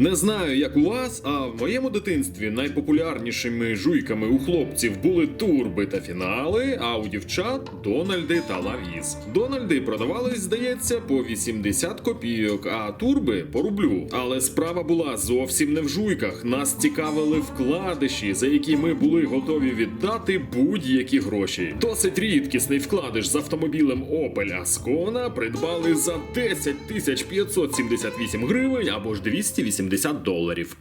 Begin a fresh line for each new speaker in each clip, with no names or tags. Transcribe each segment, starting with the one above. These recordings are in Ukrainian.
Не знаю, як у вас, а в моєму дитинстві найпопулярнішими жуйками у хлопців були турби та фінали, а у дівчат Дональди та Лавіз. Дональди продавались, здається, по 80 копійок, а турби по рублю. Але справа була зовсім не в жуйках. Нас цікавили вкладиші, за які ми були готові віддати будь-які гроші. Досить рідкісний вкладиш з автомобілем Opel Ascona придбали за 10 тисяч 578 гривень або ж 280 доларів.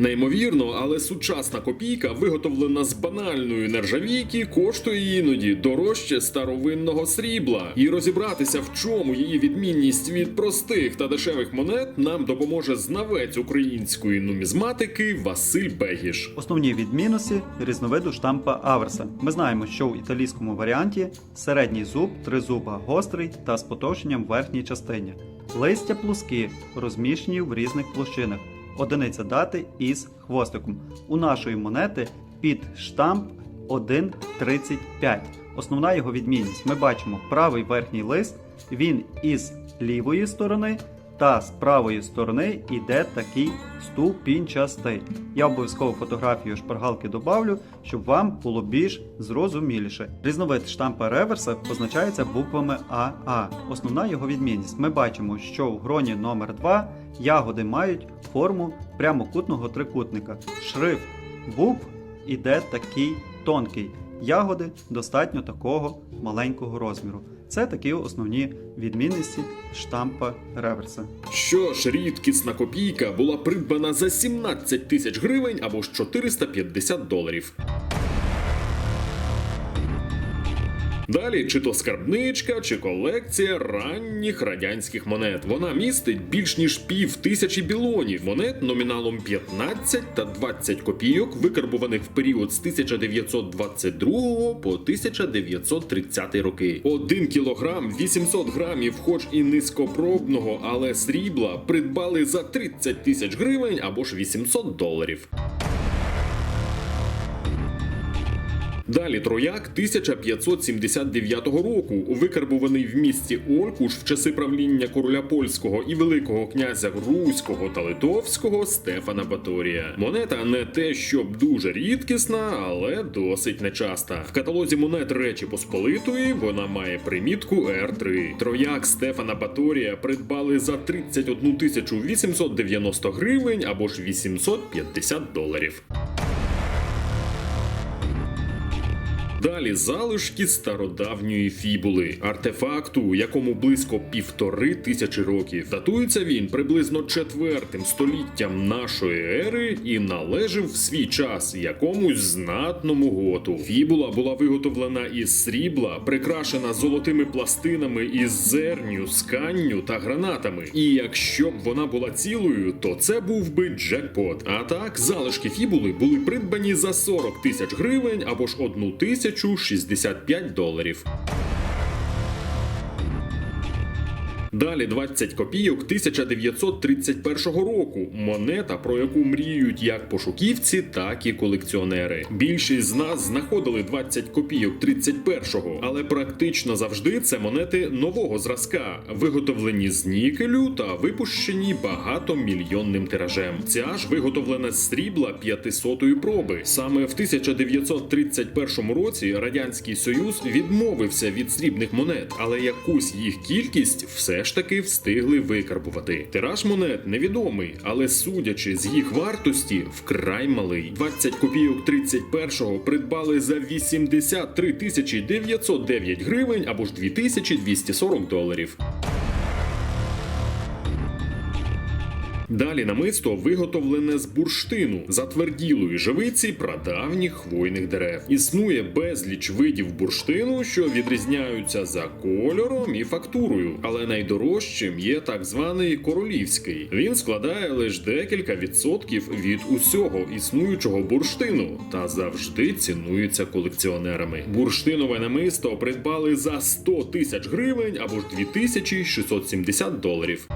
Неймовірно, але сучасна копійка, виготовлена з банальної нержавійки, коштує іноді дорожче старовинного срібла. І розібратися, в чому її відмінність від простих та дешевих монет, нам допоможе знавець української нумізматики Василь Бегіш.
Основні відмінності різновиду штампа Аверса. Ми знаємо, що в італійському варіанті середній зуб, тризуба гострий та з потовщенням верхній частині. Листя плоскі, розміщені в різних площинах. Одиниця дати із хвостиком. У нашої монети під штамп 1,35. Основна його відмінність. Ми бачимо правий верхній лист, він із лівої сторони, та з правої сторони йде такий ступінчастий. Я обов'язково фотографію шпаргалки добавлю, щоб вам було більш зрозуміліше. Різновид штампа реверса позначається буквами АА. Основна його відмінність. Ми бачимо, що в гроні номер 2 ягоди мають форму прямокутного трикутника. Шрифт букв іде такий тонкий. Ягоди достатньо такого маленького розміру. Це такі основні відмінності штампа реверса.
Що ж, рідкісна копійка була придбана за 17 тисяч гривень або ж 450 доларів. Далі, чи то скарбничка, чи колекція ранніх радянських монет. Вона містить більш ніж пів тисячі білонів монет номіналом 15 та 20 копійок, викарбуваних в період з 1922 по 1930 роки. Один кілограм 800 грамів, хоч і низькопробного, але срібла, придбали за 30 тисяч гривень або ж 800 доларів. Далі трояк 1579 року, викарбуваний в місті Олькуш в часи правління короля польського і великого князя Руського та Литовського Стефана Баторія. Монета не те, щоб дуже рідкісна, але досить нечаста. В каталозі монет Речі Посполитої вона має примітку R3. Трояк Стефана Баторія придбали за 31 тисячу 890 гривень або ж 850 доларів. Далі залишки стародавньої фібули, артефакту, якому близько півтори тисячі років. Датується він приблизно четвертим століттям нашої ери і належав в свій час якомусь знатному готу. Фібула була виготовлена із срібла, прикрашена золотими пластинами із зерню, сканню та гранатами. І якщо б вона була цілою, то це був би джекпот. А так, залишки фібули були придбані за 40 тисяч гривень або ж одну тисячу 65 доларів. Далі 20 копійок 1931 року. Монета, про яку мріють як пошуківці, так і колекціонери. Більшість з нас знаходили 20 копійок 31-го, але практично завжди це монети нового зразка, виготовлені з нікелю та випущені багатомільйонним тиражем. Ця ж виготовлена з срібла 500-ї проби. Саме в 1931 році радянський союз відмовився від срібних монет, але якусь їх кількість все ж таки встигли викарбувати. Тираж монет невідомий, але судячи з їх вартості, вкрай малий. 20 копійок 31-го придбали за 83 тисячі 909 гривень або ж 2240 доларів. Далі намисто виготовлене з бурштину, затверділої живиці прадавніх хвойних дерев. Існує безліч видів бурштину, що відрізняються за кольором і фактурою, але найдорожчим є так званий королівський. Він складає лише декілька відсотків від усього існуючого бурштину та завжди цінується колекціонерами. Бурштинове намисто придбали за 100 тисяч гривень або ж 2670 доларів.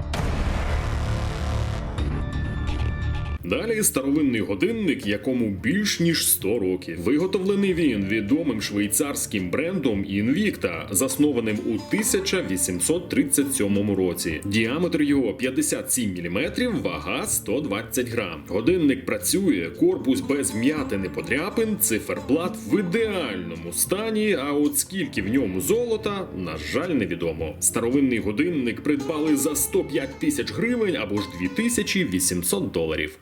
Далі старовинний годинник, якому більш ніж 100 років. Виготовлений він відомим швейцарським брендом Invicta, заснованим у 1837 році. Діаметр його 57 мм, вага 120 грам. Годинник працює, корпус без вм'ятини подряпин, циферблат в ідеальному стані. А от скільки в ньому золота, на жаль, невідомо. Старовинний годинник придбали за 105 тисяч гривень або ж 2800 доларів.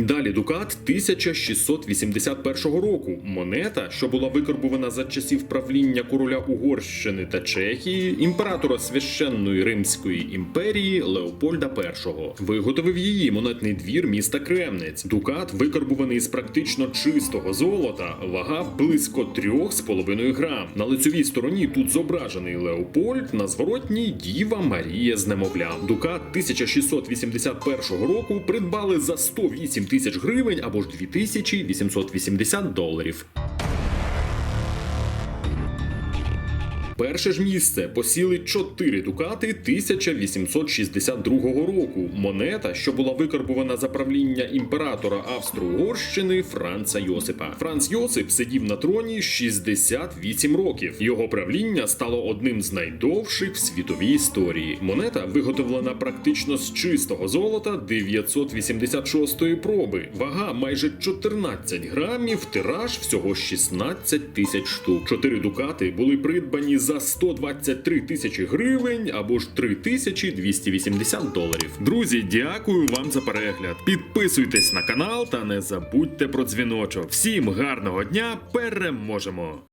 Далі Дукат 1681 року. Монета, що була викорбувана за часів правління короля Угорщини та Чехії, імператора священної Римської імперії Леопольда І. Виготовив її монетний двір міста Кремнець. Дукат викорбуваний з практично чистого золота, вага близько 3,5 грам. На лицевій стороні тут зображений Леопольд, на зворотній Діва Марія з немовлям. Дукат 1681 року придбали за 108 тисяч гривень або ж 2880 доларів. Перше ж місце посіли 4 дукати 1862 року. Монета, що була викарбувана за правління імператора Австро-Угорщини Франца Йосипа. Франц Йосип сидів на троні 68 років. Його правління стало одним з найдовших в світовій історії. Монета виготовлена практично з чистого золота 986 проби. Вага майже 14 грамів, тираж всього 16 тисяч штук. Чотири дукати були придбані за 123 тисячі гривень або ж 3280 доларів. Друзі, дякую вам за перегляд. Підписуйтесь на канал та не забудьте про дзвіночок. Всім гарного дня! Переможемо!